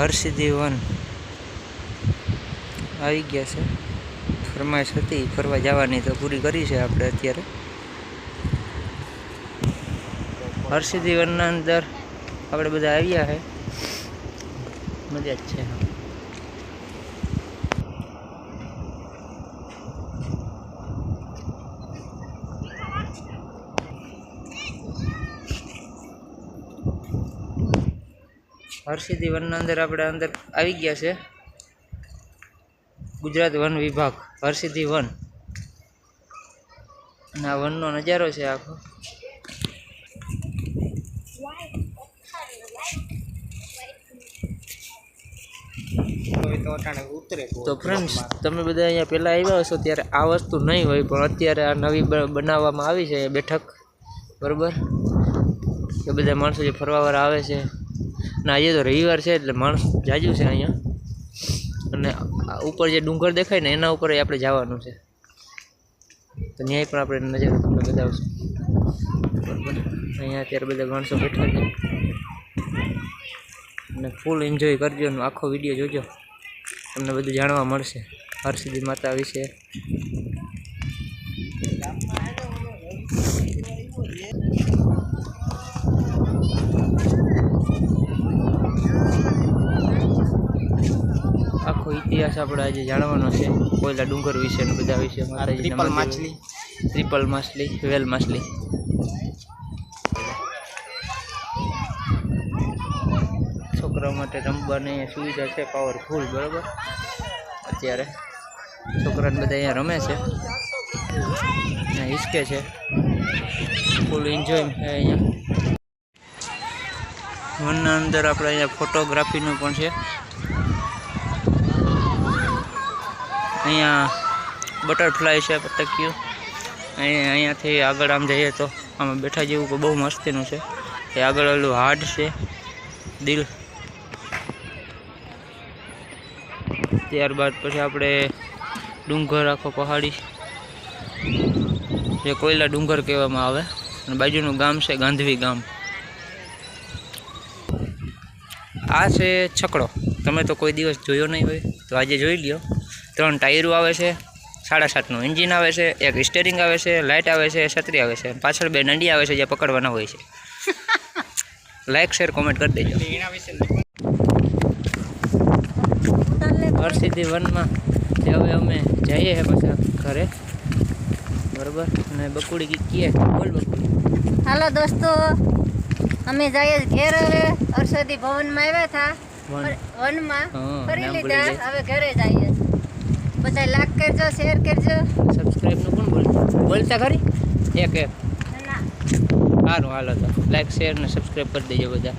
Harsiddhi one આવી ગયા છે. ફરમાઈશ હતી, ફરવા જવાની તો પૂરી કરી છે આપણે અત્યારે. હરસિદ્ધિ વનના અંદર આપણે બધા આવ્યા છે. મજા જ છે. હરસિદ્ધિ વનના અંદર આપણે અંદર આવી ગયા છે. ગુજરાત વન વિભાગ હરસિદ્ધિ વન અને આ વનનો નજારો છે આખો. તો ફ્રેન્ડ્સ તમે બધા અહીંયા પહેલાં આવ્યા હશો ત્યારે આ વસ્તુ નહીં હોય પણ અત્યારે આ નવી બનાવવામાં આવી છે બેઠક. બરાબર? કે બધા માણસો જે ફરવાવાળા આવે છે અને આજે તો રવિવાર છે એટલે માણસ જાજુ છે અહીંયા. અને ઉપર જે ડુંગર દેખાય ને એના ઉપર આપણે જવાનું છે. તો ન્યાય પણ આપણે નજર તમને બતાવશું. બરાબર અહીંયા અત્યારે બધા માણસો બેઠા છે. અને ફૂલ એન્જોય કરજો અને આખો વીડિયો જોજો. તમને બધું જાણવા મળશે. હરસિદ્ધિ માતા વિશે આખો ઇતિહાસ આપણે આજે જાણવાનો છે. કોયલા ડુંગર વિશે ને બધા વિશે ટ્રિપલ માછલી. ટ્રિપલ માછલી વેલ માછલી. છોકરાઓ માટે રમવાની સુવિધા છે પાવરફુલ બરાબર? અત્યારે છોકરાને બધા અહીંયા રમે છે. અને હિસકે છે. ફૂલ એન્જોય અહીંયા. વનના અંદર આપણે અહીંયા ફોટોગ્રાફીનું પણ છે. અહીંયા બટરફ્લાય છે પતકીઓ અહીંયા અહીંયાથી આગળ આમ જઈએ તો આમાં બેઠા જેવું બહુ મસ્તીનું છે. એ આગળ ઓલું હાર્ડ છે, દિલ. ત્યારબાદ પછી આપણે ડુંગર આખો પહાડી. જે કોયલા ડુંગર કહેવામાં આવે. અને બાજુનું ગામ છે ગાંધવી ગામ. આ છે છકડો. તમે તો કોઈ દિવસ જોયો નહીં હોય, તો આજે જોઈ લ્યો. ત્રણ ટાયરો આવે છે સાડા સાતનું એન્જિન આવે છે એક સ્ટેરિંગ આવે છે લાઇટ આવે છે છત્રી આવે છે પાછળ બે નંડી આવે છે જે પકડવાના હોય છે. લાઇક શેર કોમેન્ટ કરી દેજો. એના વિશે હરસિદ્ધિ વનમાં તે હવે અમે જઈએ છીએ પાછા ઘરે. બરોબર? અને બકુડી કી કીએ. બોલ બકુડી. હાલો દોસ્તો અમે જઈએ છીએ ઘેર. હવે અરસદી ભવનમાં આવ્યા હતા. વન. વનમાં હા, ફરી નામ લીધા. ભૂલી હવે ઘરે જઈએ. બધા લાઈક કરજો શેર કરજો. સબસ્ક્રાઈબનું પણ બોલ બોલતા? ખરી? એક એક. ના સારું હાલો તો. લાઈક શેર ને સબસ્ક્રાઇબ કરી દેજો બધા.